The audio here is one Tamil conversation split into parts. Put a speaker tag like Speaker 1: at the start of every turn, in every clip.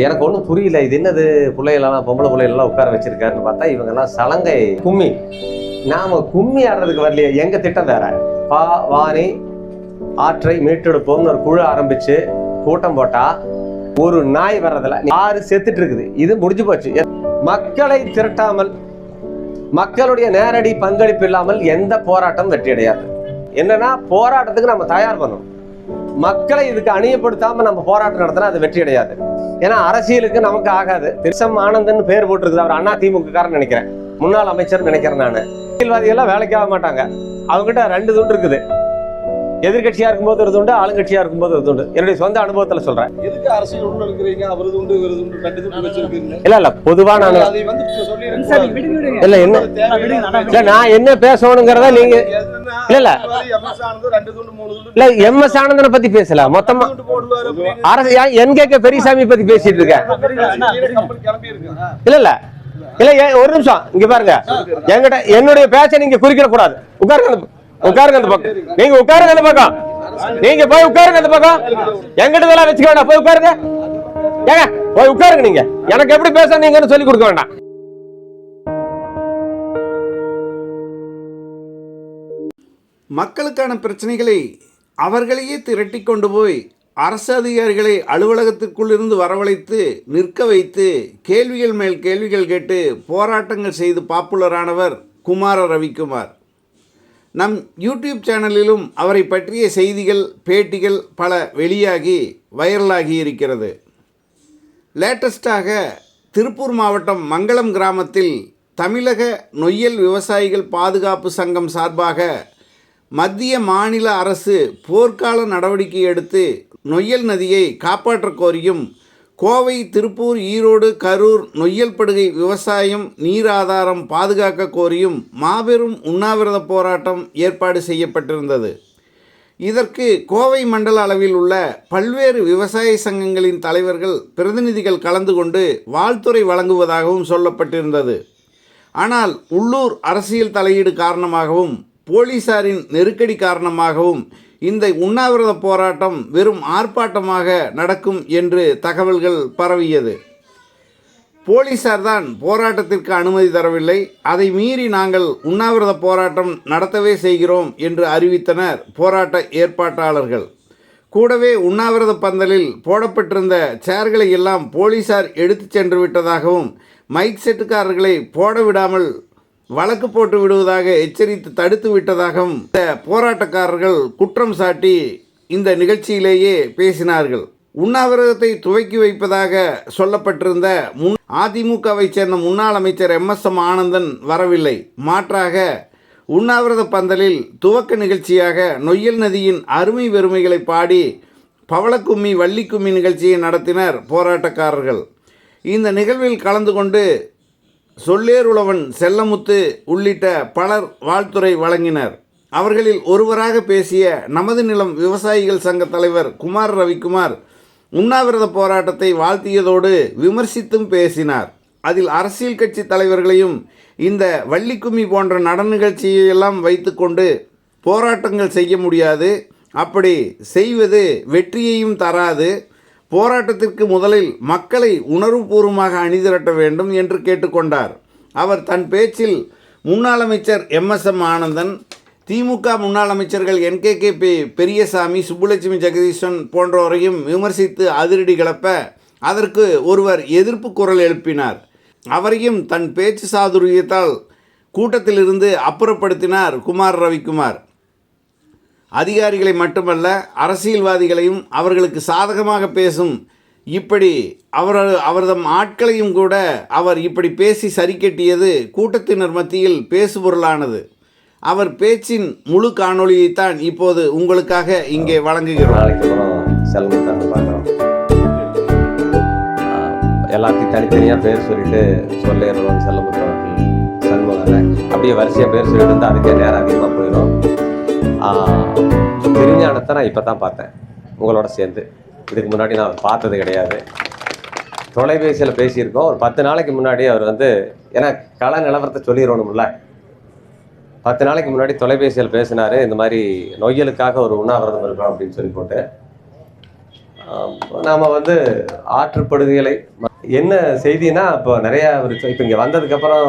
Speaker 1: எனக்கு ஒன்றும் புரியல. இது என்னது? பிள்ளைகளெல்லாம் பொம்பளை பிள்ளைகளெல்லாம் உட்கார வச்சிருக்காருன்னு பார்த்தா இவங்கெல்லாம் சலங்கை கும்மி. நாம் கும்மி ஆடுறதுக்கு வரலையே. எங்கள் திட்டம் வேற? பா வாணி ஆற்றை மீட்டெடுப்போம்னு ஒரு குழு ஆரம்பிச்சு கூட்டம் போட்டால் ஒரு நாய் வர்றதில்ல ஆறு செத்துட்டு இருக்குது. இது முடிஞ்சு போச்சு. மக்களை திரட்டாமல் மக்களுடைய நேரடி பங்களிப்பு இல்லாமல் எந்த போராட்டம் வெற்றி அடையாது என்னன்னா போராட்டத்துக்கு நம்ம தயார் பண்ணணும். மக்களை இதுக்கு அணியப்படுத்தாம நம்ம போராட்டம் நடத்தினா அது வெற்றி அடையாது. ஏன்னா அரசியலுக்கு நமக்கு ஆகாது. திருசம் ஆனந்தன் பேர் போட்டிருக்குது. அவர் அண்ணா திமுக காரன் நினைக்கிறேன். முன்னாள் அமைச்சர் நினைக்கிறேன் நான். அரசியல்வாதிகள்லாம் வேலைக்கு ஆக மாட்டாங்க. அவங்ககிட்ட ரெண்டு துண்டு இருக்குது. எதிர்கட்சியா இருக்கும்போது ஒரு துண்டு ஆளுங்கட்சியா இருக்கும்போது ஒரு துண்டு. என்னுடைய சொந்த அனுபவத்துல சொல்றேன்.
Speaker 2: எதுக்கு அரசியல் உள்ள இருக்கிறீங்க? அவரது உண்டு இவரது உண்டு ரெண்டு துண்டு வச்சிருக்கீங்க.
Speaker 1: இல்ல இல்ல. பொதுவா நான் இல்ல என்ன? இல்ல நான் என்ன பேசணுங்கிறத நீங்க இல்ல, இல்ல. எம் எஸ் ஆனந்தனை பத்தி பேசல மொத்தமா அரசு என் கே பெரியசாமி பத்தி பேசிட்டு இருக்கேன். இல்ல இல்ல இல்ல ஒரு நிமிஷம். இங்க பாருங்க. என்கிட்ட என்னுடைய பேச்சை நீங்க குறிக்கிட கூடாது உட்காருங்க அந்த- உட்காருங்க அந்த பக்கம். நீங்க உட்காருங்க அந்த பக்கம். நீங்க போய் உட்காருங்க அந்த பக்கம். எங்கிட்ட இதெல்லாம் வச்சுக்க வேண்டாம். போய் உட்காருங்க. ஏங்க போய் உட்காருங்க நீங்க. எனக்கு எப்படி பேச நீங்கன்னு சொல்லி கொடுக்க வேண்டாம்.
Speaker 3: மக்களுக்கான பிரச்சனைகளை அவர்களையே திரட்டி கொண்டு போய் அரசு அதிகாரிகளை அலுவலகத்திற்குள்ளிருந்து வரவழைத்து நிற்க வைத்து கேள்விகள் மேல் கேள்விகள் கேட்டு போராட்டங்கள் செய்து பாப்புலரானவர் குமார ரவிக்குமார். நம் யூடியூப் சேனலிலும் அவரை பற்றிய செய்திகள் பேட்டிகள் பல வெளியாகி வைரலாகி இருக்கிறது. லேட்டஸ்டாக திருப்பூர் மாவட்டம் மங்களம் கிராமத்தில் தமிழக நொய்யல் விவசாயிகள் பாதுகாப்பு சங்கம் சார்பாக மத்திய மாநில அரசு போர்க்கால நடவடிக்கை எடுத்து நொய்யல் நதியை காப்பாற்ற கோரியும் கோவை திருப்பூர் ஈரோடு கரூர் நொய்யல் படுகை விவசாயம் நீர் ஆதாரம் பாதுகாக்க கோரியும் மாபெரும் உண்ணாவிரத போராட்டம் ஏற்பாடு செய்யப்பட்டிருந்தது. இதற்கு கோவை மண்டல அளவில் உள்ள பல்வேறு விவசாய சங்கங்களின் தலைவர்கள் பிரதிநிதிகள் கலந்து கொண்டு வாழ்த்துறை வழங்குவதாகவும் சொல்லப்பட்டிருந்தது. ஆனால் உள்ளூர் அரசியல் தலையீடு காரணமாகவும் போலீசாரின் நெருக்கடி காரணமாகவும் இந்த உண்ணாவிரத போராட்டம் வெறும் ஆர்ப்பாட்டமாக நடக்கும் என்று தகவல்கள் பரவியது. போலீசார் தான் போராட்டத்திற்கு அனுமதி தரவில்லை. அதை மீறி நாங்கள் உண்ணாவிரத போராட்டம் நடத்தவே செய்கிறோம் என்று அறிவித்தனர் போராட்ட ஏற்பாட்டாளர்கள். கூடவே உண்ணாவிரத பந்தலில் போடப்பட்டிருந்த சேர்களை எல்லாம் போலீசார் எடுத்துச் சென்று விட்டதாகவும் மைக் செட்டுக்காரர்களை போட விடாமல் வழக்கு போட்டு விடுவதாக எச்சரித்து தடுத்து விட்டதாகவும் இந்த போராட்டக்காரர்கள் குற்றம் சாட்டி இந்த நிகழ்ச்சியிலேயே பேசினார்கள். உண்ணாவிரதத்தை துவக்கி வைப்பதாக சொல்லப்பட்டிருந்த முன் அதிமுகவை சேர்ந்த முன்னாள் அமைச்சர் எம். எஸ். எம். ஆனந்தன் வரவில்லை. மாற்றாக உண்ணாவிரத பந்தலில் துவக்க நிகழ்ச்சியாக நொய்யல் நதியின் அருமை பெருமைகளை பாடி பவளக்கும்மி வள்ளிக்கும்மி நிகழ்ச்சியை நடத்தினர் போராட்டக்காரர்கள். இந்த நிகழ்வில் கலந்து கொண்டு சொல்லேருளவன் செல்லமுத்து உள்ளிட்ட பலர் வாழ்த்துரை வழங்கினர். அவர்களில் ஒருவராக பேசிய நமது நிலம் விவசாயிகள் சங்க தலைவர் குமார் ரவிக்குமார் உண்ணாவிரத போராட்டத்தை வாழ்த்தியதோடு விமர்சித்தும் பேசினார். அதில் அரசியல் கட்சி தலைவர்களையும் இந்த வள்ளிக்கும்மி போன்ற நடன நிகழ்ச்சியெல்லாம் வைத்துக்கொண்டு போராட்டங்கள் செய்ய முடியாது. அப்படி செய்வது வெற்றியையும் தராது. போராட்டத்திற்கு முதலில் மக்களை உணர்வுபூர்வமாக அணிதிரட்ட வேண்டும் என்று கேட்டுக்கொண்டார். அவர் தன் பேச்சில் முன்னாள் அமைச்சர் எம்எஸ்எம் ஆனந்தன் திமுக முன்னாள் அமைச்சர்கள் என்கேகே பி. பெரியசாமி சுப்புலட்சுமி ஜெகதீசன் போன்றோரையும் விமர்சித்து அதிரடி கிளப்ப அதற்கு ஒருவர் எதிர்ப்பு குரல் எழுப்பினார். அவரையும் தன் பேச்சு சாதுரியத்தால் கூட்டத்திலிருந்து அப்புறப்படுத்தினார் குமார் ரவிக்குமார். அதிகாரிகளை மட்டுமல்ல அரசியல்வாதிகளையும் அவர்களுக்கு சாதகமாக பேசும் இப்படி அவர் அவர்தம் ஆட்களையும் கூட அவர் இப்படி பேசி சரி கட்டியது கூட்டத்தினர் மத்தியில் பேசுபொருளானது. அவர் பேச்சின் முழு காணொளியைத்தான் இப்போது உங்களுக்காக இங்கே வழங்குகிறோம்.
Speaker 1: எல்லாத்தையும் தனித்தனியாக பேர் சொல்லிட்டு சொல்லிடுறோம் செல்லமுத்தவர்கள் சண்முகரை அப்படியே வரிசையாக பேர் சொல்லிட்டு இருந்தால் அதுக்கே நேரம் அதிகமாக போயிடும். திருஞானத்தை நான் இப்போ தான் பார்த்தேன். உங்களோட சேர்ந்து. இதுக்கு முன்னாடி நான் பார்த்தது கிடையாது. தொலைபேசியில் பேசியிருக்கோம். ஒரு பத்து நாளைக்கு முன்னாடி அவர் வந்து ஏன்னா கள நிலவரத்தை சொல்லிடணும்ல. பத்து நாளைக்கு முன்னாடி தொலைபேசியில் பேசினாரு. இந்த மாதிரி நொய்யலுக்காக ஒரு உண்ணாவிரதம் இருக்கும் அப்படின்னு சொல்லி போட்டு நாம் வந்து ஆற்றுப்படுகைகளை என்ன செய்தினா இப்போ நிறையா இப்போ இங்கே வந்ததுக்கப்புறம்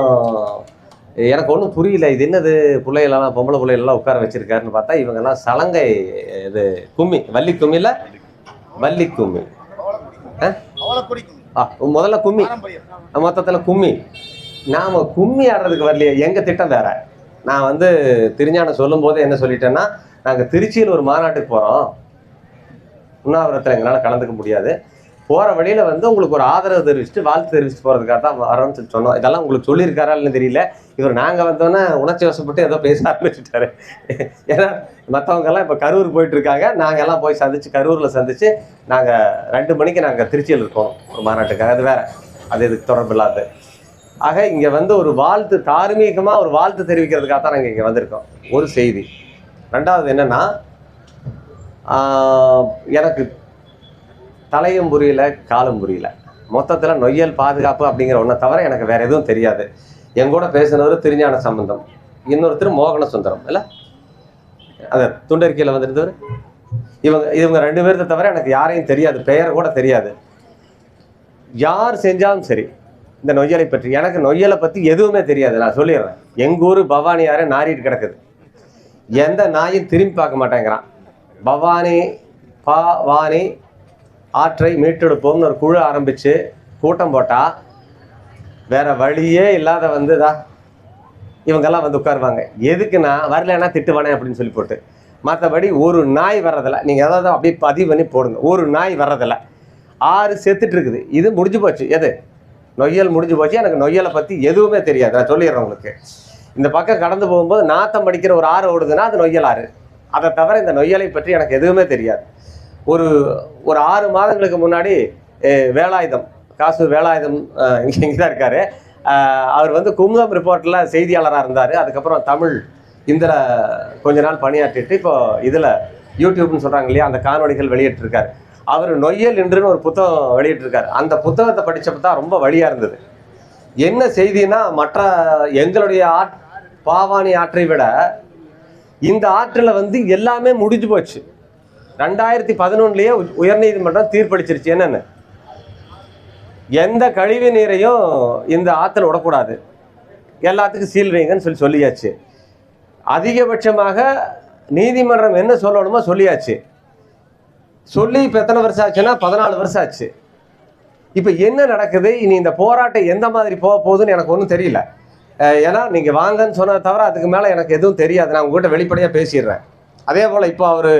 Speaker 1: எனக்கு ஒன்றும் புரியல. இது என்னது? பிள்ளைகளெல்லாம் பொம்பளை பிள்ளைகளெல்லாம் உட்கார வச்சிருக்காருன்னு பார்த்தா இவங்கெல்லாம் சலங்கை இது கும்மி. வள்ளி கும்மியில் வள்ளி கும்மி. ஆ? முதல்ல கும்மி. மொத்தத்தில் கும்மி. நாம் கும்மி ஆடுறதுக்கு வரலையே. எங்கள் திட்டம் வேற? நான் வந்து திருஞானம் சொல்லும்போது என்ன சொல்லிட்டேன்னா நாங்கள் திருச்சியில் ஒரு மாநாட்டுக்கு போகிறோம் உண்ணாவிரத்தில் எங்களால் கலந்துக்க முடியாது. போகிற வழியில் வந்து உங்களுக்கு ஒரு ஆதரவு தெரிவிச்சுட்டு வாழ்த்து தெரிவிச்சுட்டு போகிறதுக்காக தான் வரோம்னு சொல்லி சொன்னோம். இதெல்லாம் உங்களுக்கு சொல்லியிருக்காரா இல்லைன்னு தெரியல. இவர் நாங்கள் வந்தோன்னே உணர்ச்சி வசப்பட்டு ஏதோ பேச ஆரம்பிச்சுட்டாரு. ஏன்னா மற்றவங்கெல்லாம் இப்போ கரூர் போயிட்டு இருக்காங்க நாங்கள் எல்லாம் போய் சந்திச்சு கரூரில் சந்திச்சு நாங்கள் ரெண்டு மணிக்கு நாங்கள் திருச்சியில் இருக்கோம். ஒரு மாநாட்டுக்காக. அது வேற. அது இதுக்கு தொடர்பு இல்லாது. ஆக இங்கே வந்து ஒரு வாழ்த்து தார்மீகமாக ஒரு வாழ்த்து தெரிவிக்கிறதுக்காக தான் நாங்கள் இங்கே வந்திருக்கோம். ஒரு செய்தி. ரெண்டாவது என்னன்னா எனக்கு தலையும் புரியல காலும் புரியல. மொத்தத்தில் நொய்யல் பாதுகாப்பு அப்படிங்கிற ஒன்றை தவிர எனக்கு வேறு எதுவும் தெரியாது. என் கூட பேசினவர் திருஞான சம்பந்தம். இன்னொருத்தர் மோகன சுந்தரம் இல்லை? அந்த துண்டறிக்கையில் வந்திருந்தவர்? இவங்க இவங்க ரெண்டு பேர்த்த தவிர எனக்கு யாரையும் தெரியாது பெயர் கூட தெரியாது. யார் செஞ்சாலும் சரி இந்த நொய்யலை பற்றி எனக்கு நொய்யலை பற்றி எதுவுமே தெரியாது நான் சொல்லிடுறேன். எங்கள் ஊர் பவானி யாரே நாரிட்டு கிடக்குது. எந்த நாயும் திரும்பி பார்க்க மாட்டேங்கிறான். பவானி பவானி ஆற்றை மீட்டெடுப்போம்னு ஒரு குழு ஆரம்பித்து கூட்டம் போட்டால் வேறு வழியே இல்லாத வந்துதா இவங்கெல்லாம் வந்து உட்காருவாங்க. எதுக்குன்னா வரலன்னா திட்டுவானே அப்படின்னு சொல்லி போட்டு. மற்றபடி ஒரு நாய் வர்றதில்ல. நீங்கள் ஏதாவது அப்படியே பதிவு பண்ணி போடுங்க. ஒரு நாய் வர்றதில்ல. ஆறு செத்துட்டு இருக்குது. இது முடிஞ்சு போச்சு. எது? நொய்யல் முடிஞ்சு போச்சு. எனக்கு நொய்யலை பற்றி எதுவுமே தெரியாது. நான் சொல்லிடுறேன் உங்களுக்கு. இந்த பக்கம் கடந்து போகும்போது நாத்தம் அடிக்கிற ஒரு ஆறு ஓடுதுன்னா அது நொய்யல் ஆறு. அதை தவிர இந்த நொய்யலை பற்றி எனக்கு எதுவுமே தெரியாது. ஒரு ஒரு ஆறு மாதங்களுக்கு முன்னாடி வேலாயுதம் காசு வேலாயுதம் இங்கே தான் இருக்காரு. அவர் வந்து குமுதம் ரிப்போர்ட்டில் செய்தியாளராக இருந்தார். அதுக்கப்புறம் தமிழ் இதில் கொஞ்ச நாள் பணியாற்றிட்டு இப்போ இதில் யூடியூப்னு சொல்கிறாங்க இல்லையா அந்த காணொளிகள் வெளியிட்டிருக்காரு. அவர் நொய்யல் என்றுன்னு ஒரு புத்தகம் வெளியிட்டிருக்காரு. அந்த புத்தகத்தை படித்தப்போ தான் ரொம்ப வழியாக இருந்தது. என்ன செய்தினா மற்ற எங்களுடைய ஆட் பாவானி ஆற்றை விட இந்த ஆற்றில் வந்து எல்லாமே முடிஞ்சு போச்சு. ரெண்டாயிரத்தி பதினொன்னுலயே உயர்நீதிமன்றம் தீர்ப்பளிச்சிருச்சு. என்னென்னு? எந்த கழிவு நீரையும் இந்த ஆற்றுல விடக்கூடாது. எல்லாத்துக்கும் சீல் வைங்கன்னு சொல்லி சொல்லியாச்சு. அதிகபட்சமாக நீதிமன்றம் என்ன சொல்லணுமோ சொல்லியாச்சு. சொல்லி இப்போ எத்தனை வருஷம் ஆச்சுன்னா பதினாலு வருஷம் ஆச்சு. இப்போ என்ன நடக்குது? இனி இந்த போராட்டம் எந்த மாதிரி போக போகுதுன்னு எனக்கு ஒன்றும் தெரியல. ஏன்னா நீங்கள் வாங்கன்னு சொன்னதை தவிர அதுக்கு மேலே எனக்கு எதுவும் தெரியாது. நான் உங்ககிட்ட வெளிப்படையாக பேசிடுறேன். அதே போல் இப்போ அவர்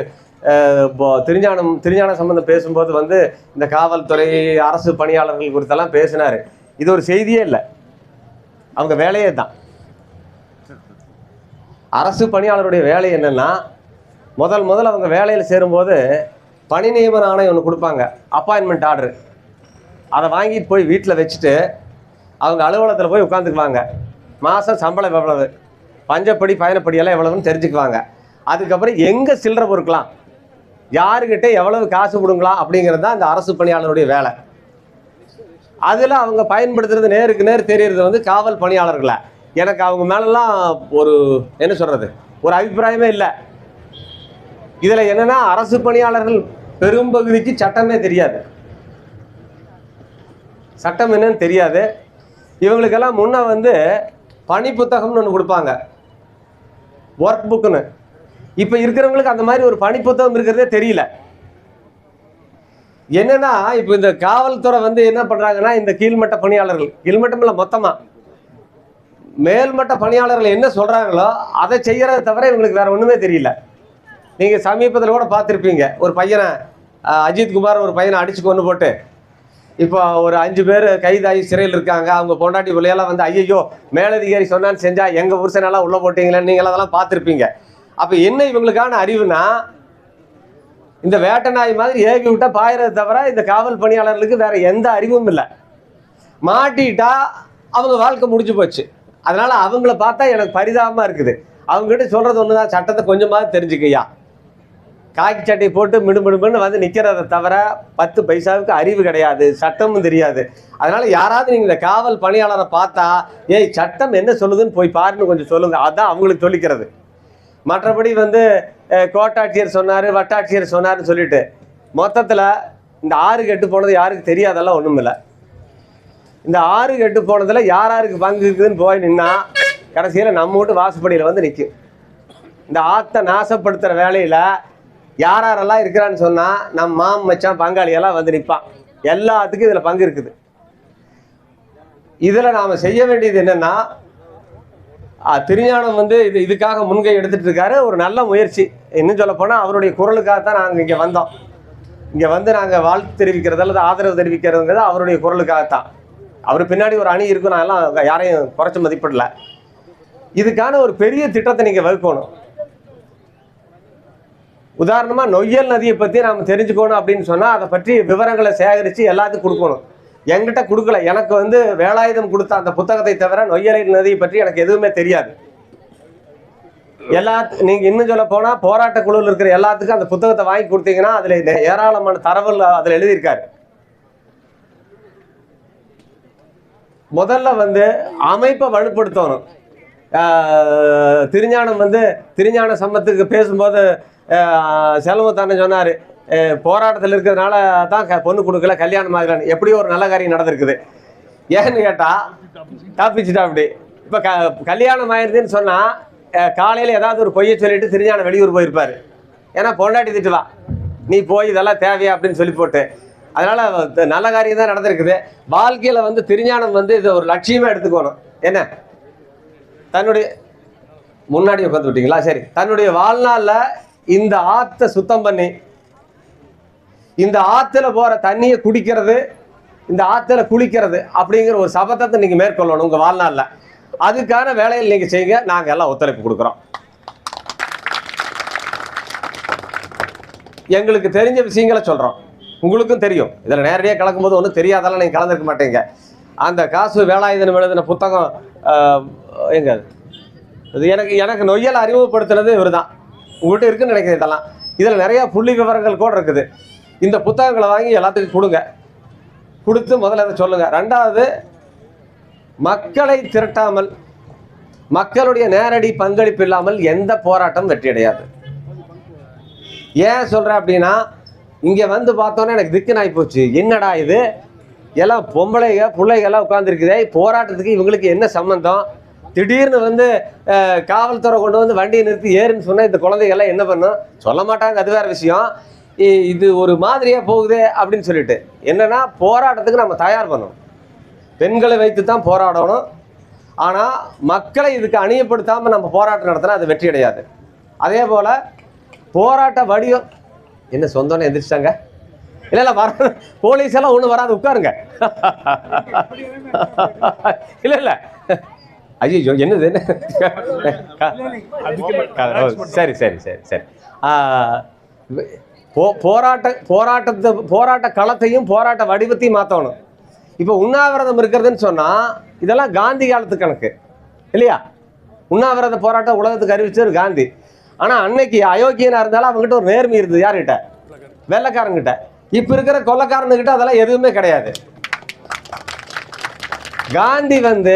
Speaker 1: திருஞானம் திருஞான சம்பந்தம் பேசும்போது வந்து இந்த காவல்துறை அரசு பணியாளர்கள் குறித்தெல்லாம் பேசினார். இது ஒரு செய்தியே இல்லை. அவங்க வேலையே தான். அரசு பணியாளருடைய வேலை என்னென்னா முதல் முதல் அவங்க வேலையில் சேரும்போது பணி நியமன ஆணையம் ஒன்று கொடுப்பாங்க. அப்பாயின்மெண்ட் ஆர்டர் அதை வாங்கிட்டு போய் வீட்டில் வச்சுட்டு அவங்க அலுவலகத்தில் போய் உட்காந்துக்குவாங்க மாதம் சம்பளம் எவ்வளவு? பஞ்சப்படி பயணப்படியெல்லாம் எவ்வளவுன்னு தெரிஞ்சுக்குவாங்க. அதுக்கப்புறம் எங்கே சில்லறை பொறுக்கலாம் யாருக்கிட்ட எவ்வளவு காசு கொடுங்களா அப்படிங்கிறது தான் இந்த அரசு பணியாளருடைய வேலை. அதில் அவங்க பயன்படுத்துறது நேருக்கு நேர் தெரியறது வந்து காவல் பணியாளர்களை எனக்கு அவங்க மேலெல்லாம் ஒரு என்ன சொல்கிறது ஒரு அபிப்பிராயமே இல்லை. இதில் என்னென்னா அரசு பணியாளர்கள் பெரும்பகுதிக்கு சட்டமே தெரியாது. சட்டம் என்னன்னு தெரியாது. இவங்களுக்கெல்லாம் முன்னே வந்து பணி புத்தகம்னு ஒன்று கொடுப்பாங்க. ஒர்க் புக்குன்னு இப்போ இருக்கிறவங்களுக்கு அந்த மாதிரி ஒரு பணி புத்தகம் இருக்கிறதே தெரியல. என்னன்னா இப்போ இந்த காவல்துறை வந்து என்ன பண்றாங்கன்னா இந்த கீழ்மட்ட பணியாளர்கள் கீழ்மட்டம் இல்லை மொத்தமா. மேல்மட்ட பணியாளர்கள் என்ன சொல்றாங்களோ அதை செய்கிறத தவிர இவங்களுக்கு வேற ஒண்ணுமே தெரியல. நீங்க சமீபத்தில் கூட பார்த்துருப்பீங்க. ஒரு பையனை அஜித் குமார் ஒரு பையனை அடிச்சு கொண்டு போட்டு இப்போ ஒரு அஞ்சு பேர் கைதாகி சிறையில் இருக்காங்க. அவங்க பொண்டாட்டி பிள்ளையெல்லாம் வந்து ஐயோ மேலதிகாரி சொன்னான்னு செஞ்சா எங்க புருஷனெல்லாம் உள்ள போட்டீங்களேன்னு நீங்கள் அதெல்லாம் பார்த்துருப்பீங்க. அப்போ என்ன இவங்களுக்கான அறிவுனா இந்த வேட்டை நாய் மாதிரி ஏவி விட்டா பாயறதை தவிர இந்த காவல் பணியாளர்களுக்கு வேற எந்த அறிவும் இல்லை. மாட்டிட்டா அவங்க வாழ்க்கை முடிஞ்சு போச்சு. அதனால அவங்கள பார்த்தா எனக்கு பரிதாபமாக இருக்குது. அவங்ககிட்ட சொல்றது தான் சட்டத்தை கொஞ்சமாவது தெரிஞ்சுக்கையா. காக்கி சட்டை போட்டு மிடுமிடுமின்னு வந்து நிற்கிறத தவிர பத்து பைசாவுக்கு அறிவு கிடையாது சட்டமும் தெரியாது. அதனால யாராவது நீங்கள் இந்த காவல் பணியாளரை பார்த்தா ஏய் சட்டம் என்ன சொல்லுதுன்னு போய் பாருன்னு கொஞ்சம் சொல்லுங்க. அதான் அவங்களுக்கு சொல்லிக்கிறது மற்றபடி வந்து கோட்டாட்சியர் சொன்னார் வட்டாட்சியர் சொன்னார்னு சொல்லிட்டு மொத்தத்தில் இந்த ஆறு கெட்டு போனது யாருக்கு தெரியாதெல்லாம் ஒன்றும் இல்லை. இந்த ஆறு கெட்டு போனதில் யார் யாருக்கு பங்கு இருக்குதுன்னு போய் நின்னா கடைசியில் நம்ம வீட்டு வாசப்படியில் வந்து நிற்கும் இந்த ஆற்றை நாசப்படுத்துகிற வேலையில் யார் யாரெல்லாம் இருக்கிறான்னு சொன்னால் நம்ம மாம் மச்சான் பங்காளியெல்லாம் வந்து நிற்பான் எல்லாத்துக்கும் இதில் பங்கு இருக்குது. இதில் நாம் செய்ய வேண்டியது என்னென்னா திருஞானம் வந்து இது இதுக்காக முன்கை எடுத்துகிட்டு இருக்காரு. ஒரு நல்ல முயற்சி. இன்னும் சொல்ல போனால் அவருடைய குரலுக்காக தான் நாங்கள் இங்கே வந்தோம். இங்கே வந்து நாங்கள் வாழ்த்து தெரிவிக்கிறது அல்லது ஆதரவு தெரிவிக்கிறதுங்கிறது அவருடைய குரலுக்காகத்தான். அவர் பின்னாடி ஒரு அணி இருக்கும். நான் எல்லாம் யாரையும் குறைச்சி மதிப்பிடல. இதுக்கான ஒரு பெரிய திட்டத்தை நீங்கள் வகுக்கணும். உதாரணமாக நொய்யல் நதியை பற்றி நாம் தெரிஞ்சுக்கணும் அப்படின்னு சொன்னால் அதை பற்றி விவரங்களை சேகரித்து எல்லாத்துக்கும் கொடுக்கணும். என்கிட்ட கொடுக்கல. எனக்கு வந்து வேலாயுதம் கொடுத்த அந்த புத்தகத்தை தவிர நொய்யலை நதியை பற்றி எனக்கு எதுவுமே தெரியாது. எல்லா நீங்கள் இன்னும் சொல்ல போனா போராட்ட குழுவில் இருக்கிற எல்லாத்துக்கும் அந்த புத்தகத்தை வாங்கி கொடுத்தீங்கன்னா அதில் ஏராளமான தரவுகள் அதில் எழுதியிருக்காரு. முதல்ல வந்து அமைப்பை வலுப்படுத்தணும். திருஞானம் வந்து திருஞான சம்பத்துக்கு பேசும்போது ஆஹ் செலவத்தானே சொன்னார். போராட்டத்தில் இருக்கிறதுனால தான் க- பொண்ணு கொடுக்கல கல்யாணம் ஆகலான்னு. எப்படியோ ஒரு நல்ல காரியம் நடந்திருக்குது. ஏன்னு கேட்டால் தப்பிச்சுட்டா அப்படி. இப்போ க கல்யாணம் ஆயிருதுன்னு சொன்னால் காலையில் ஏதாவது ஒரு பொய்யை சொல்லிட்டு திருஞானம் வெளியூர் போயிருப்பார். ஏன்னா பொண்டாட்டி திட்டுவா நீ போய் இதெல்லாம் தேவையா அப்படின்னு சொல்லி போட்டு. அதனால் நல்ல காரியம் தான் நடந்திருக்குது. வாழ்க்கையில் வந்து திருஞானம் வந்து இதை ஒரு லட்சியமாக எடுத்துக்கணும். என்ன? தன்னுடைய முன்னாடி உட்காந்து விட்டீங்களா? சரி. தன்னுடைய வாழ்நாளில் இந்த ஆற்றை சுத்தம் பண்ணி இந்த ஆற்றுல போகிற தண்ணியை குடிக்கிறது இந்த ஆற்றுல குளிக்கிறது அப்படிங்கிற ஒரு சபதத்தை நீங்கள் மேற்கொள்ளணும் உங்கள் வாழ்நாளில். அதுக்கான வேலையில் நீங்கள் செய்யுங்க. நாங்கள் எல்லாம் ஒத்துழைப்பு கொடுக்குறோம். எங்களுக்கு தெரிஞ்ச விஷயங்களை சொல்கிறோம் உங்களுக்கும் தெரியும். இதில் நேரடியாக கலக்கும்போது ஒன்றும் தெரியாதெல்லாம் நீங்கள் கலந்துருக்க மாட்டீங்க. அந்த காசு வேலாயுதனம் எழுதின புத்தகம் எங்க இது எனக்கு எனக்கு நொய்யல் அறிமுகப்படுத்துனது இவர் தான் உங்கள்கிட்ட இருக்குன்னு நினைக்கிறேன் இதெல்லாம். இதில் நிறையா புள்ளி விவரங்கள் கூட இருக்குது. இந்த புத்தகங்களை வாங்கி எல்லாத்துக்கும் கொடுங்க. கொடுத்து முதல்ல அதை சொல்லுங்கள் ரெண்டாவது மக்களை திரட்டாமல் மக்களுடைய நேரடி பங்களிப்பு இல்லாமல் எந்த போராட்டம் வெற்றியடையாது. ஏன் சொல்கிறேன் அப்படின்னா இங்கே வந்து பார்த்தோன்னே எனக்கு திக்கு போச்சு. என்னடா இது? எல்லாம் பொம்பளைங்க பிள்ளைகள்லாம் உட்காந்துருக்குதே போராட்டத்துக்கு இவங்களுக்கு என்ன சம்மந்தம் திடீர்னு வந்து காவல்துறை கொண்டு வந்து வண்டியை நிறுத்தி ஏறுன்னு சொன்னால் இந்த குழந்தைகள்லாம் என்ன பண்ணும்? சொல்ல மாட்டாங்க அது வேற விஷயம். இது ஒரு மாதிரியாக போகுதே அப்படின்னு சொல்லிட்டு. என்னன்னா போராட்டத்துக்கு நம்ம தயார் பண்ணணும். பெண்களை வைத்து தான் போராடணும். ஆனால் மக்களை இதுக்கு அணியப்படுத்தாமல் நம்ம போராட்டம் நடத்தினா அது வெற்றி அடையாது. அதே போல் போராட்ட வடிவம். என்ன சொந்தம்னு எந்திரிச்சிட்டாங்க? இல்லை இல்லை வர போலீஸ் எல்லாம் ஒன்றும் வராது உட்காருங்க. இல்லை இல்லை. ஐயோ என்னது என்ன? சரி சரி சரி சரி. போ போராட்ட போராட்டத்தை போராட்ட களத்தையும் போராட்ட வடிவத்தையும் மாற்றணும் இப்போ உண்ணாவிரதம் இருக்கிறதுன்னு சொன்னால் இதெல்லாம் காந்தி காலத்து கணக்கு. இல்லையா? உண்ணாவிரத போராட்டம் உலகத்துக்கு அறிவிச்சவர் காந்தி. ஆனால் அன்னைக்கு அயோக்கியனாக இருந்தாலும் அவங்ககிட்ட ஒரு நேர்மை இருந்தது. யார்கிட்ட? வெள்ளைக்காரங்கிட்ட. இப்போ இருக்கிற கொள்ளக்காரனுக்கிட்ட அதெல்லாம் எதுவுமே கிடையாது. காந்தி வந்து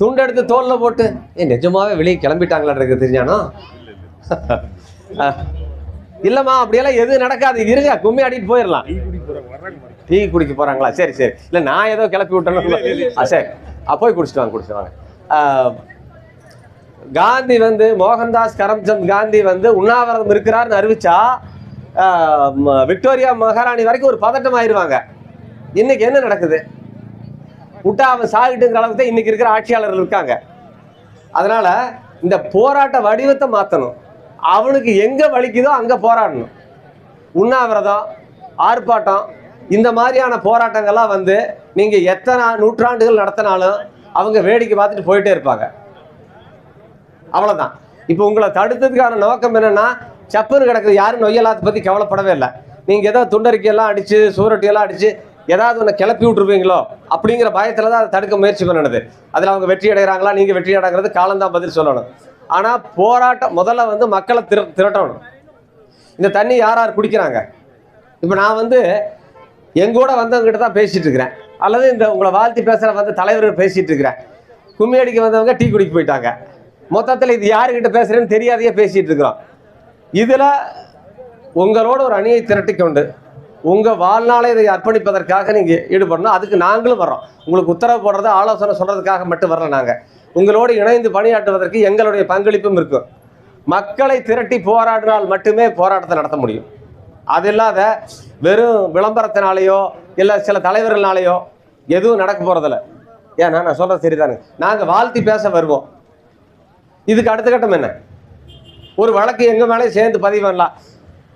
Speaker 1: துண்டெடுத்து தோல்ல போட்டு ஏ நிஜமாவே வெளியே கிளம்பிட்டாங்களா இருக்கு தெரிஞ்சானோ? இல்லைம்மா அப்படியெல்லாம் எதுவும் நடக்காது. இருங்க கும்மி ஆடிட்டு போயிடலாம். டீ குடிக்க போறாங்களா? சரி சரி. இல்லை நான் ஏதோ கிளப்பி விட்டேன்னு சரி. போய் குடிச்சிட்டு வாங்க குடிச்சிட்டு வாங்க. ஆ, காந்தி வந்து மோகன்தாஸ் கரம்சந்த் காந்தி வந்து உண்ணாவிரதம் இருக்கிறாருன்னு அறிவிச்சா விக்டோரியா மகாராணி வரைக்கும் ஒரு பதட்டம் ஆயிருவாங்க இன்னைக்கு என்ன நடக்குது? விட்டா அவன் சாகிட்டுங்கிற அளவுக்கு தான் இன்னைக்கு இருக்கிற ஆட்சியாளர்கள் இருக்காங்க. அதனால இந்த போராட்ட வடிவத்தை மாற்றணும் அவனுக்கு எங்கே வலிக்குதோ அங்கே போராடணும். உண்ணாவிரதம் ஆர்ப்பாட்டம் இந்த மாதிரியான போராட்டங்கள்லாம் வந்து நீங்கள் எத்தனை நூற்றாண்டுகள் நடத்தினாலும் அவங்க வேடிக்கை பார்த்துட்டு போயிட்டே இருப்பாங்க. அவ்வளோதான் இப்போ உங்களை தடுத்ததுக்கான நோக்கம் என்னென்னா சப்புன்னு கிடக்குது யாரும் நொய்யலாத்தை பற்றி கவலைப்படவே இல்லை. நீங்கள் ஏதோ துண்டறிக்கையெல்லாம் அடித்து சூரட்டியெல்லாம் அடித்து ஏதாவது ஒன்று கிளப்பி விட்டுருவீங்களோ அப்படிங்கிற பயத்தில் தான் அதை தடுக்க முயற்சி பண்ணுனது. அதில் அவங்க வெற்றி அடைகிறாங்களா நீங்கள் வெற்றி அடைகிறது காலம்தான் பதில் சொல்லணும். ஆனால் போராட்டம் முதல்ல வந்து மக்களை திர திரட்டணும். இந்த தண்ணி யார் யார் குடிக்கிறாங்க? இப்போ நான் வந்து எங்கூட வந்தவங்ககிட்ட தான் பேசிகிட்டு இருக்கிறேன். அல்லது இந்த உங்களை வாழ்த்தி பேசுகிற வந்து தலைவர்கள் பேசிகிட்டு இருக்கிறேன். கும்மி அடிக்க வந்தவங்க டீ குடிக்க போயிட்டாங்க. மொத்தத்தில் இது யாருக்கிட்ட பேசுகிறேன்னு தெரியாதையே பேசிகிட்டு இருக்கிறோம். இதில் உங்களோட ஒரு அணியை திரட்டி கொண்டு உங்கள் வாழ்நாளை இதை அர்ப்பணிப்பதற்காக நீங்கள் ஈடுபடணும். அதுக்கு நாங்களும் வர்றோம். உங்களுக்கு உத்தரவு போடுறது ஆலோசனை சொல்கிறதுக்காக மட்டும் வரல நாங்கள் உங்களோடு இணைந்து பணியாற்றுவதற்கு எங்களுடைய பங்களிப்பும் இருக்கும். மக்களை திரட்டி போராடினால் மட்டுமே போராட்டத்தை நடத்த முடியும். அது இல்லாத வெறும் விளம்பரத்தினாலேயோ இல்லை சில தலைவர்களாலேயோ எதுவும் நடக்க போகிறதில்ல ஏன்னா நான் சொல்கிறது சரிதானுங்க நாங்கள் வாழ்த்தி பேச வருவோம். இதுக்கு அடுத்த கட்டம் என்ன? ஒரு வழக்கு எங்கள் மேலே சேர்ந்து பதிவு பண்ணலாம்.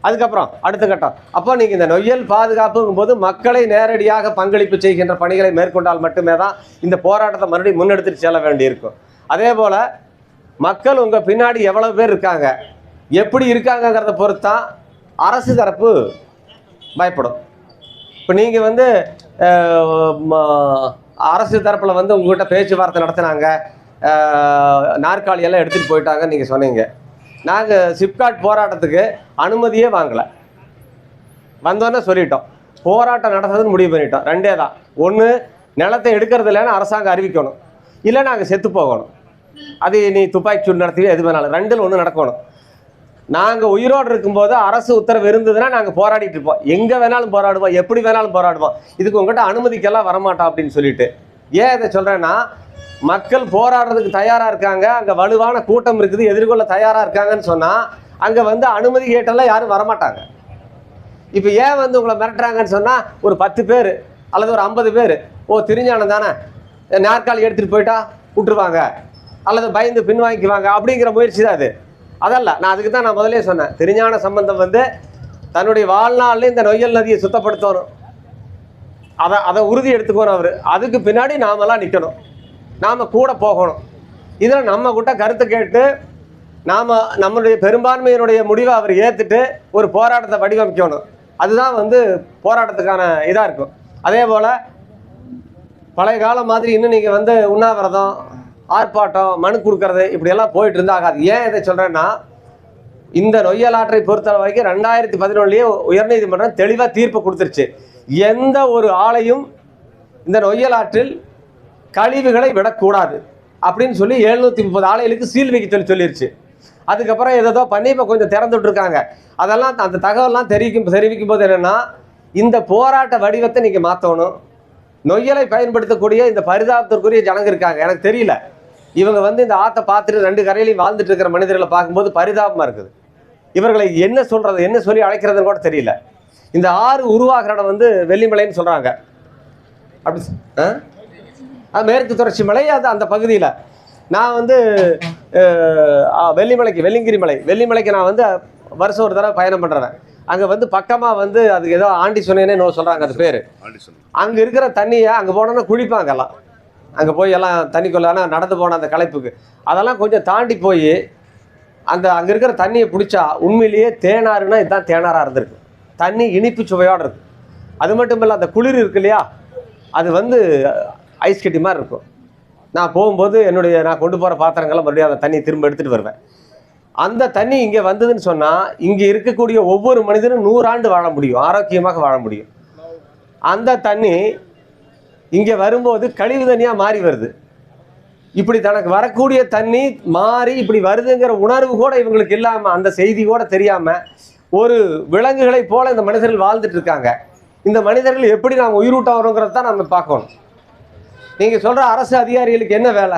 Speaker 1: அதுக்கப்புறம் அடுத்த கட்டம். அப்போ நீங்கள் இந்த நொய்யல் பாதுகாப்புங்கும் போது மக்களை நேரடியாக பங்களிப்பு செய்கின்ற பணிகளை மேற்கொண்டால் மட்டுமே தான் இந்த போராட்டத்தை மறுபடியும் முன்னெடுத்துட்டு செல்ல வேண்டியிருக்கும். அதே போல் மக்கள் உங்கள் பின்னாடி எவ்வளோ பேர் இருக்காங்க எப்படி இருக்காங்கங்கிறத பொறுத்து தான் அரசு தரப்பு பயப்படும். இப்போ நீங்கள் வந்து அரசு தரப்பில் வந்து உங்கள்கிட்ட பேச்சுவார்த்தை நடத்தினாங்க நாற்காலியெல்லாம் எடுத்துகிட்டு போயிட்டாங்கன்னு நீங்கள் சொன்னீங்க. நாங்கள் சிப்காட் போராட்டத்துக்கு அனுமதியே வாங்கலை. வந்தோன்னே சொல்லிட்டோம். போராட்டம் நடத்துறதுன்னு முடிவு பண்ணிட்டோம். ரெண்டே தான். ஒன்று நிலத்தை எடுக்கிறது இல்லைன்னு அரசாங்கம் அறிவிக்கணும். இல்லை நாங்கள் செத்து போகணும். அது நீ துப்பாக்கி சூடு நடத்தி எது வேணாலும் ரெண்டில் ஒன்று நடக்கணும். நாங்கள் உயிரோடு இருக்கும்போது அரசு உத்தரவு இருந்ததுன்னா நாங்கள் போராடிட்டு இருப்போம். எங்கே வேணாலும் போராடுவோம். எப்படி வேணாலும் போராடுவோம். இதுக்கு உங்கள்கிட்ட அனுமதிக்கெல்லாம் வரமாட்டோம் அப்படின்னு சொல்லிட்டு. ஏன் இதை சொல்கிறேன்னா மக்கள் போராடுறதுக்கு தயாராக இருக்காங்க. அங்கே வலுவான கூட்டம் இருக்குது எதிர்கொள்ள தயாராக இருக்காங்கன்னு சொன்னால் அங்கே வந்து அனுமதி கேட்டெல்லாம் யாரும் வரமாட்டாங்க. இப்போ ஏன் வந்து உங்களை மிரட்டுறாங்கன்னு சொன்னால் ஒரு பத்து பேர் அல்லது ஒரு ஐம்பது பேர் ஓ திருஞானம் தானே நாற்காலி எடுத்துகிட்டு போயிட்டா விட்டுருவாங்க. அல்லது பயந்து பின்வாங்கிக்குவாங்க அப்படிங்கிற முயற்சி தான் அது. அதல்ல நான் அதுக்கு தான் நான் முதலே சொன்னேன். திருஞான சம்பந்தம் வந்து தன்னுடைய வாழ்நாளில் இந்த நொய்யல் நதியை சுத்தப்படுத்தணும். அதை அதை உறுதி எடுத்துக்கணும் அவர். அதுக்கு பின்னாடி நாமெல்லாம் நிற்கணும் நாம் கூட போகணும். இதில் நம்ம கிட்ட கருத்து கேட்டு நாம் நம்மளுடைய பெரும்பான்மையினுடைய முடிவை அவர் ஏற்றுட்டு ஒரு போராட்டத்தை வடிவமைக்கணும். அதுதான் வந்து போராட்டத்துக்கான இதாக இருக்கும். அதே போல் பழைய காலம் மாதிரி இன்னும் நீங்கள் வந்து உண்ணாவிரதம் ஆர்ப்பாட்டம் மனு கொடுக்கறது இப்படியெல்லாம் போயிட்டு இருந்தா ஆகாது ஏன் இதை சொல்கிறேன்னா இந்த நொய்யலாற்றை பொறுத்த வரைக்கும் ரெண்டாயிரத்தி பதினொன்றுலேயே உயர்நீதிமன்றம் தெளிவாக தீர்ப்பு கொடுத்துருச்சு. எந்த ஒரு ஆளையும் இந்த நொய்யலாற்றில் கழிவுகளை விடக்கூடாது அப்படின்னு சொல்லி எழுநூற்றி முப்பது ஆலைகளுக்கு சீல் வைக்க சொல்லி சொல்லிருச்சு. அதுக்கப்புறம் ஏதோ பண்ணி இப்போ கொஞ்சம் திறந்து விட்ருக்காங்க அதெல்லாம் அந்த தகவல்லாம் தெரிவிக்கும் தெரிவிக்கும் போது என்னென்னா இந்த போராட்ட வடிவத்தை நீங்கள் மாற்றணும் நொய்யலை பயன்படுத்தக்கூடிய இந்த பரிதாபத்திற்குரிய ஜனங்க இருக்காங்க. எனக்கு தெரியல. இவங்க வந்து இந்த ஆற்றை பார்த்துட்டு ரெண்டு கரையிலையும் வாழ்ந்துட்டு இருக்கிற மனிதர்களை பார்க்கும்போது பரிதாபமாக இருக்குது. இவர்களை என்ன சொல்கிறது என்ன சொல்லி அழைக்கிறதுன்னு கூட தெரியல. இந்த ஆறு உருவாகிற இடம் வந்து வெள்ளிமலைன்னு சொல்கிறாங்க அப்படி ஆ? அது மேற்கு தொடர்ச்சி மலை அது அந்த பகுதியில். நான் வந்து வெள்ளிமலைக்கு வெள்ளிங்கிரி மலை. வெள்ளிமலைக்கு நான் வந்து வருஷம் ஒரு தடவை பயணம் பண்ணுறேன் அங்கே வந்து பக்கமாக வந்து அதுக்கு ஏதோ ஆண்டி சொன்னேனே நோ சொல்கிறாங்க அது பேர். அங்கே இருக்கிற தண்ணியை அங்கே போனோன்னா குளிப்பாங்க எல்லாம். அங்கே போய் எல்லாம் தண்ணிக்குள்ள ஆனால் நடந்து போன அந்த களைப்புக்கு. அதெல்லாம் கொஞ்சம் தாண்டி போய் அந்த அங்கே இருக்கிற தண்ணியை பிடிச்சா உண்மையிலேயே தேனாறுனா இதுதான் தேனாராக இருந்திருக்கு. தண்ணி இனிப்பு சுவையோடு இருக்கு. அது மட்டும் இல்லை அந்த குளிர் இருக்கு இல்லையா? அது வந்து ஐஸ் கட்டி மாதிரி இருக்கும். நான் போகும்போது என்னுடைய நான் கொண்டு போகிற பாத்திரங்களை மறுபடியும் அந்த தண்ணியை திரும்ப எடுத்துகிட்டு வருவேன். அந்த தண்ணி இங்கே வந்ததுன்னு சொன்னால் இங்கே இருக்கக்கூடிய ஒவ்வொரு மனிதனும் நூறாண்டு வாழ முடியும் ஆரோக்கியமாக வாழ முடியும். அந்த தண்ணி இங்கே வரும்போது கழிவு தண்ணியாக மாறி வருது. இப்படி தனக்கு வரக்கூடிய தண்ணி மாறி இப்படி வருதுங்கிற உணர்வு கூட இவங்களுக்கு இல்லாமல் அந்த செய்தி கூட தெரியாமல் ஒரு விலங்குகளைப் போல இந்த மனிதர்கள் வாழ்ந்துட்டு இருக்காங்க. இந்த மனிதர்கள் எப்படி நாம் உயிரூட்டம் வரோங்கிறத தான் நம்ம பார்க்கணும். நீங்கள் சொல்கிற அரசு அதிகாரிகளுக்கு என்ன வேலை?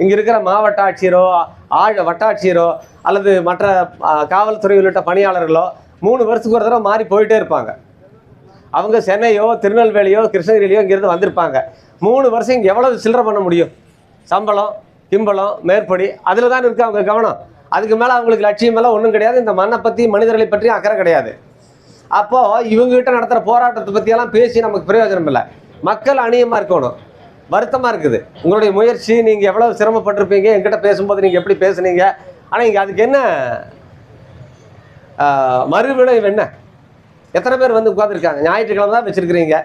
Speaker 1: இங்கே இருக்கிற மாவட்ட ஆட்சியரோ ஆழ் வட்டாட்சியரோ அல்லது மற்ற காவல்துறை உள்ளிட்ட பணியாளர்களோ மூணு வருஷத்துக்கு ஒரு தடவை மாறி போயிட்டே இருப்பாங்க. அவங்க சென்னையோ திருநெல்வேலியோ கிருஷ்ணகிரியிலையோ இங்கேருந்து வந்திருப்பாங்க. மூணு வருஷம் இங்கே எவ்வளவு சில்லறை பண்ண முடியும்? சம்பளம் கிம்பளம் மேற்படி அதில் தான் இருக்குது அவங்க கவனம். அதுக்கு மேலே அவங்களுக்கு லட்சியம் எல்லாம் ஒன்றும் கிடையாது. இந்த மண்ணை பற்றி மனிதர்களை பற்றியும் அக்கறை கிடையாது. அப்போது இவங்ககிட்ட நடத்துகிற போராட்டத்தை பற்றியெல்லாம் பேசி நமக்கு பிரயோஜனம் இல்லை. மக்கள் அநியமாக இருக்கணும். வருத்தமாக இருக்குது. உங்களுடைய முயற்சி நீங்கள் எவ்வளோ சிரமப்பட்டிருப்பீங்க? என்கிட்ட பேசும்போது நீங்கள் எப்படி பேசுனீங்க? ஆனால் இங்கே அதுக்கு என்ன மறுவிளைவு என்ன? எத்தனை பேர் வந்து உட்காந்துருக்காங்க ஞாயிற்றுக்கிழமை தான் வச்சுருக்கிறீங்க.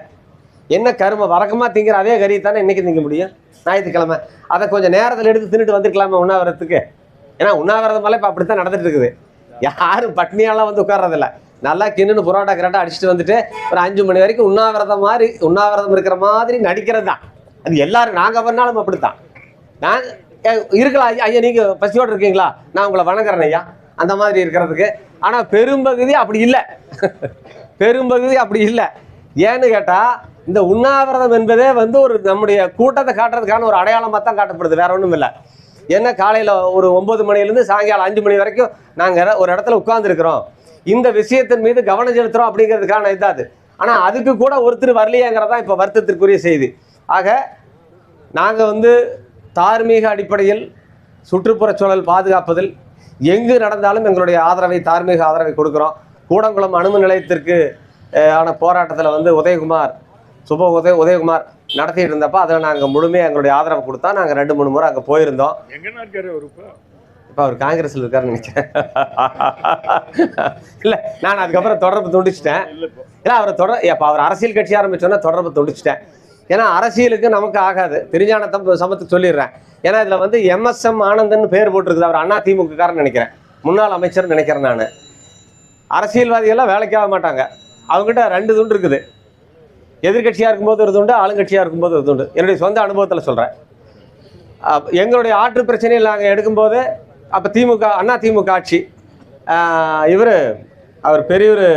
Speaker 1: என்ன கருமை? வழக்கமாக திங்கிற அதே கறி தானே இன்றைக்கி திங்க முடியும்? ஞாயிற்றுக்கிழமை. அதை கொஞ்சம் நேரத்தில் எடுத்து தின்னுட்டு வந்திருக்கலாமா உண்ணாவிரத்துக்கு ஏன்னா உண்ணாவிரதமெல்லாம் இப்போ அப்படி தான் நடந்துட்டு இருக்குது. யாரும் பட்னியாலாம் வந்து உட்கார்றதில்ல. நல்லா கிண்ணுன்னு புரோட்டா கிராட்டா அடிச்சுட்டு வந்துட்டு ஒரு அஞ்சு மணி வரைக்கும் உண்ணாவிரதம் மாதிரி உண்ணாவிரதம் இருக்கிற மாதிரி நடிக்கிறது தான் அது எல்லாரும் நாங்கள் பண்ணாலும் அப்படித்தான். நான் இருக்கலாம் ஐயா ஐயா நீங்கள் பசியோடு இருக்கீங்களா? நான் உங்களை வணங்குறேன் ஐயா. அந்த மாதிரி இருக்கிறதுக்கு. ஆனால் பெரும்பகுதி அப்படி இல்லை. பெரும்பகுதி அப்படி இல்லை. ஏன்னு கேட்டால் இந்த உண்ணாவிரதம் என்பதே வந்து ஒரு நம்முடைய கூட்டத்தை காட்டுறதுக்கான ஒரு அடையாளமாக தான் காட்டப்படுது. வேற ஒன்றும் இல்லை. என்ன காலையில் ஒரு ஒம்பது மணிலேருந்து சாயங்காலம் அஞ்சு மணி வரைக்கும் நாங்கள் ஒரு இடத்துல உட்காந்துருக்குறோம் இந்த விஷயத்தின் மீது கவனம் செலுத்துகிறோம் அப்படிங்கிறதுக்கான இதாது. ஆனால் அதுக்கு கூட ஒருத்தர் வரலையேங்கிறதான் இப்போ வருத்தத்திற்குரிய செய்தி. ஆக நாங்கள் வந்து தார்மீக அடிப்படையில் சுற்றுப்புறச் சூழல் பாதுகாப்பதில் எங்கு நடந்தாலும் எங்களுடைய ஆதரவை தார்மீக ஆதரவை கொடுக்குறோம். கூடங்குளம் அணுமின் நிலையத்திற்கு ஆன போராட்டத்தில் வந்து உதயகுமார் சுப உதய உதயகுமார் நடத்திட்டு இருந்தப்போ அதில் நாங்கள் முழுமையாக எங்களுடைய ஆதரவை கொடுத்தா நாங்கள் ரெண்டு மூணு முறை அங்கே போயிருந்தோம்.
Speaker 4: இப்போ?
Speaker 1: அவர் காங்கிரஸில் இருக்காருன்னு நினைக்கிறேன். இல்லை நான் அதுக்கப்புறம் தொடர்பு துண்டிச்சிட்டேன்.
Speaker 4: இல்லை
Speaker 1: அவரை தொடர் இப்போ அவர் அரசியல் கட்சி ஆரம்பிச்சோன்னா தொடர்பு துண்டிச்சிட்டேன். ஏன்னா அரசியலுக்கு நமக்கு ஆகாது. திருஞானத்தம் சமத்துக்கு சொல்லிடுறேன். ஏன்னா இதில் வந்து எம்எஸ்எம் ஆனந்தன் பேர் போட்டிருக்குது. அவர் அண்ணா திமுககாரன் நினைக்கிறேன். முன்னாள் அமைச்சர் நினைக்கிறேன் நான். அரசியல்வாதிகள்லாம் வேலைக்கு ஆக மாட்டாங்க. அவங்ககிட்ட ரெண்டு துண்டு இருக்குது. எதிர்க்கட்சியாக இருக்கும்போது ஒரு துண்டு ஆளுங்கட்சியாக இருக்கும்போது ஒரு துண்டு. என்னுடைய சொந்த அனுபவத்தில் சொல்கிறேன் எங்களுடைய ஆற்று பிரச்சனையில் நாங்கள் எடுக்கும்போது அப்போ திமுக அண்ணா திமுக ஆட்சி இவர் அவர் பெரியவர்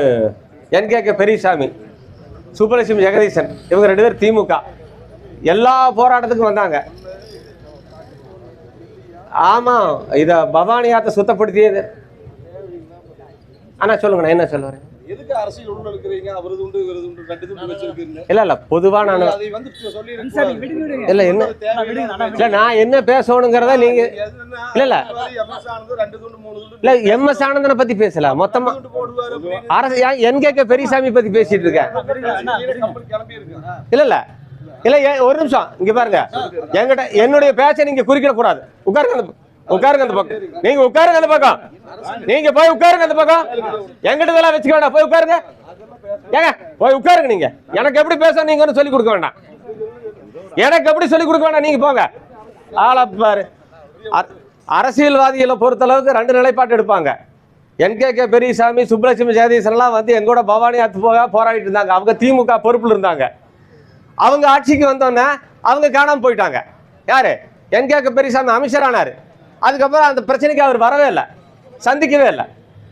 Speaker 1: என்கேகே பெரியசாமி. சுப்பலட்சுமி ஜெகதீசன். இவங்க ரெண்டு பேர் திமுக. எல்லா போராட்டத்துக்கும் வந்தாங்க. ஆமாம் இதை பவானி ஆற்றை சுத்தப்படுத்தியது. ஆனால் சொல்லுங்கண்ணா என்ன சொல்லுவேன்
Speaker 2: எதுக்கு அரசியல் உள்ள இருக்கிறீங்க? அவரது உண்டு இவரது உண்டு ரெண்டு துண்டு வச்சிருக்கீங்க
Speaker 1: இல்லை இல்லை பொதுவாக நான்
Speaker 2: அதை வந்து சொல்லி
Speaker 5: சரி விடுங்க விடுங்க.
Speaker 1: இல்லை என்ன இல்லை நான் என்ன பேசணுங்கிறத நீங்கள் இல்ல, இல்ல. இல்லை எம்எஸ் ஆனந்தனை பற்றி பேசல
Speaker 2: அப்படின்னு
Speaker 1: அரசு என்கேகே பெரியசாமி பற்றி பேசிட்டு இருக்கேன்.
Speaker 2: கம்பெனி கிளம்பி இருக்கு
Speaker 1: இல்ல இல்ல இல்ல ஒரு நிமிஷம் இங்க பாருங்க. என்கிட்ட என்னுடைய பேச்சை நீங்க குறுக்கிட கூடாது உட்காருங்க உட்காருங்க அந்த பக்கம். நீங்க உட்காருங்க அந்த பக்கம். நீங்க போய் உட்காருங்க அந்த பக்கம். எங்கிட்ட இதெல்லாம் வச்சுக்க வேண்டாம் போய் உட்காருங்க. ஏங்க போய் உட்காருங்க நீங்க. எனக்கு எப்படி பேச நீங்க சொல்லி கொடுக்க வேண்டாம் எனக்கு எப்படி சொல்லி கொடுக்க வேண்டாம் நீங்க போங்க. ஆளா பாரு. அரசியல்வாதிகளை பொறுத்தளவுக்கு ரெண்டு நிலைப்பாட்டு எடுப்பாங்க. என்கேகே பெரியசாமி சுப்லட்சுமி ஜெகதீசன்லாம் வந்து எங்கூட பவானி ஆத்து போக போராடிட்டு இருந்தாங்க. அவங்க திமுக பொறுப்பில் இருந்தாங்க. அவங்க ஆட்சிக்கு வந்தோன்னே அவங்க காணாமல் போயிட்டாங்க. யாரு? என்கேகே பெரியசாமி அமைச்சரானார். அதுக்கப்புறம் அந்த பிரச்சனைக்கு அவர் வரவே இல்லை. சந்திக்கவே இல்லை.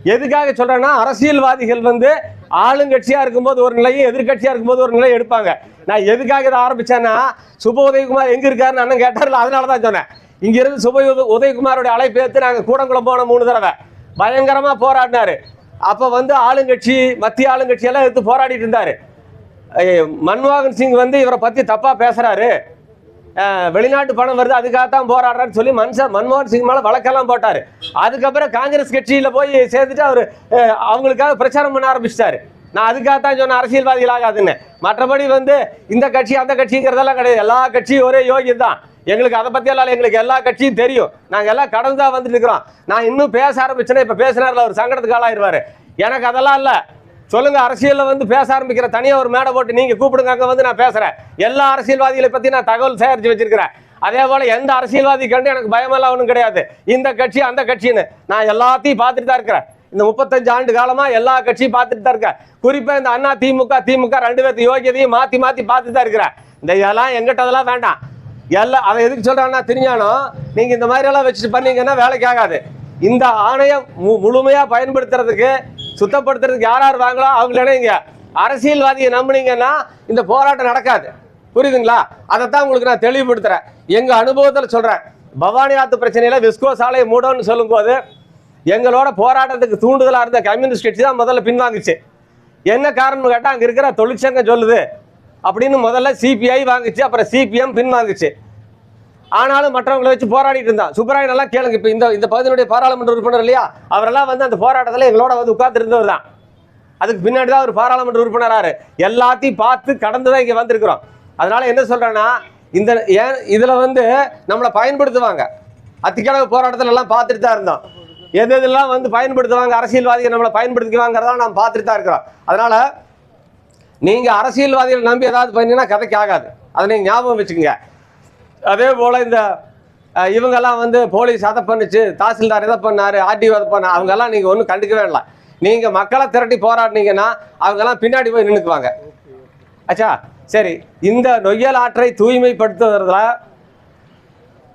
Speaker 1: எதுக்காக சொல்கிறேன்னா அரசியல்வாதிகள் வந்து ஆளுங்கட்சியாக இருக்கும்போது ஒரு நிலையும் எதிர்கட்சியாக இருக்கும்போது ஒரு நிலையை எடுப்பாங்க. நான் எதுக்காக இதை ஆரம்பித்தேன்னா சுப உதயகுமார் எங்கே இருக்காருன்னு அண்ணன் கேட்டார்ல அதனால தான் சொன்னேன். இங்கிருந்து சுப உத- உதயகுமாரோட அழைப்பு ஏற்று நாங்கள் கூடங்குளம் போன மூணு தடவை. பயங்கரமாக போராடினாரு. அப்போ வந்து ஆளுங்கட்சி மத்திய ஆளுங்கட்சியெல்லாம் எடுத்து போராடிட்டு இருந்தார். மன்மோகன் சிங் வந்து இவரை பற்றி தப்பாக பேசுகிறாரு வெளிநாட்டு பணம் வருது அதுக்காகத்தான் போராடுறான்னு சொல்லி மனுஷன் மன்மோகன் சிங் மேலே வழக்கெல்லாம் போட்டார். அதுக்கப்புறம் காங்கிரஸ் கட்சியில் போய் சேர்ந்துட்டு அவர் அவங்களுக்காக பிரச்சாரம் பண்ண ஆரம்பிச்சிட்டாரு. நான் அதுக்காகத்தான் சொன்ன அரசியல்வாதிகள் ஆகாதுன்னு. மற்றபடி வந்து இந்த கட்சி அந்த கட்சிங்கிறதெல்லாம் கிடையாது. எல்லா கட்சியும் ஒரே யோகி தான். எங்களுக்கு அதை பற்றி எல்லாம் எங்களுக்கு எல்லா கட்சியும் தெரியும். நாங்கள் எல்லாம் கடந்து தான் வந்துட்டு இருக்கிறோம். நான் இன்னும் பேச ஆரம்பிச்சேன்னா இப்போ பேசினார்ல அவர் சங்கடத்துக்கு ஆளாயிருவாரு. எனக்கு அதெல்லாம் இல்லை. சொல்லுங்க அரசியல்ல வந்து பேச ஆரம்பிக்கிற தனியா ஒரு மேடை போட்டு நீங்க கூப்பிடுங்க அங்க வந்து நான் பேசுறேன். எல்லா அரசியல்வாதிகளை பத்தி நான் தகவல் சேகரிச்சு வச்சிருக்கிறேன். அதே போல எந்த அரசியல்வாதி கண்டு எனக்கு பயமெல்லாம் ஒன்றும் கிடையாது. இந்த கட்சி அந்த கட்சின்னு நான் எல்லாத்தையும் பார்த்துட்டு தான் இருக்கிறேன். இந்த முப்பத்தஞ்சு ஆண்டு காலமா எல்லா கட்சியும் பார்த்துட்டு தான் இருக்கேன். குறிப்பா இந்த அண்ணா திமுக திமுக ரெண்டு பேர்த்து யோகியதையும் மாத்தி மாத்தி பார்த்துட்டு தான் இருக்கிறேன். இந்த இதெல்லாம் எங்கிட்ட அதெல்லாம் வேண்டாம். எல்லாம் அதை எதுக்கு சொல்றாங்கன்னா தெரிஞ்சானோ நீங்க இந்த மாதிரி எல்லாம் வச்சுட்டு பண்ணீங்கன்னா வேலைக்கு ஆகாது. இந்த ஆணையம் மு- முழுமையா பயன்படுத்துறதுக்கு சுத்தப்படுத்துறதுக்கு யார் யார் வாங்கலாம் அவங்க நினைங்க அரசியல்வாதியை நம்புனீங்கன்னா இந்த போராட்டம் நடக்காது. புரியுதுங்களா? அதைத்தான் உங்களுக்கு நான் தெளிவுபடுத்துறேன். எங்க அனுபவத்தில் சொல்றேன். பவானி ஆத்து பிரச்சனையில விஸ்கோ சாலையை மூடோன்னு சொல்லும்போது எங்களோட போராட்டத்துக்கு தூண்டுதலா இருந்த கம்யூனிஸ்ட் கட்சி தான் முதல்ல பின்வாங்குச்சு. என்ன காரணம்னு கேட்டால் அங்கே இருக்கிற தொழிற்சங்கம் சொல்லுது. அப்படின்னு முதல்ல சிபிஐ வாங்குச்சு அப்புறம் சிபிஎம் பின்வாங்குச்சு. ஆனாலும் மற்றவங்களை வச்சு போராடிட்டு இருந்தான். சுப்பராய நல்லா கேளுங்க இப்போ இந்த இந்த பகுதியினுடைய பாராளுமன்ற உறுப்பினர் இல்லையா? அவரெல்லாம் வந்து அந்த போராட்டத்தில் எங்களோட வந்து உட்காந்துருந்தவர் தான். அதுக்கு பின்னாடி தான் அவர் பாராளுமன்ற உறுப்பினராரு எல்லாத்தையும் பார்த்து கடந்து தான் இங்கே வந்திருக்கிறோம். அதனால என்ன சொல்கிறேன்னா இந்த ஏன் இதில் வந்து நம்மளை பயன்படுத்துவாங்க. அத்திக்கடவு போராட்டத்தில் எல்லாம் பார்த்துட்டு தான் இருந்தோம். எது எதெல்லாம் வந்து பயன்படுத்துவாங்க அரசியல்வாதிகள் நம்மளை பயன்படுத்திக்குவாங்கிறதெல்லாம் நாம் பார்த்துட்டு தான் இருக்கிறோம். அதனால் நீங்கள் அரசியல்வாதிகள் நம்பி ஏதாவது பண்ணீங்கன்னா கதைக்கு ஆகாது. அதை நீங்கள் ஞாபகம் வச்சுக்கோங்க. அதே போல் இந்த இவங்கெல்லாம் வந்து போலீஸ் அதை பண்ணுச்சு தாசில்தார் இதை பண்ணார் ஆர்டிஓ அதை பண்ண அவங்கெல்லாம் நீங்கள் ஒன்றும் கண்டுக்கவே இல்லை. நீங்கள் மக்களை திரட்டி போராடினீங்கன்னா அவங்கெல்லாம் பின்னாடி போய் நின்றுக்குவாங்க ஆச்சா சரி இந்த நொய்யல் ஆற்றை தூய்மைப்படுத்துவதில்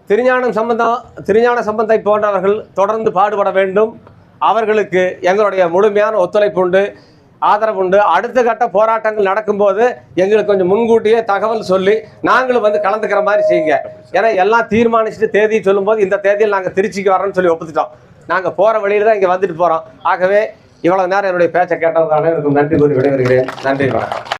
Speaker 1: திருஞானம் சம்பந்தம் திருஞான சம்பந்தை போன்றவர்கள் தொடர்ந்து பாடுபட வேண்டும். அவர்களுக்கு எங்களுடைய முழுமையான ஒத்துழைப்பு உண்டு. ஆதரவு உண்டு. அடுத்த கட்ட போராட்டங்கள் நடக்கும்போது எங்களுக்கு கொஞ்சம் முன்கூட்டியே தகவல் சொல்லி நாங்களும் வந்து கலந்துக்கிற மாதிரி செய்யுங்க. ஏன்னா எல்லாம் தீர்மானிச்சுட்டு தேதி சொல்லும்போது இந்த தேதியில் நாங்கள் திருச்சிக்கு வரோம்னு சொல்லி ஒப்புத்துட்டோம். நாங்கள் போகிற வழியில் தான் இங்கே வந்துட்டு போகிறோம் ஆகவே இவ்வளோ நேரம் என்னுடைய பேச்சை கேட்டதுனால எனக்கு நன்றி கூறி விடைபெறுகிறேன். நன்றி வணக்கம்.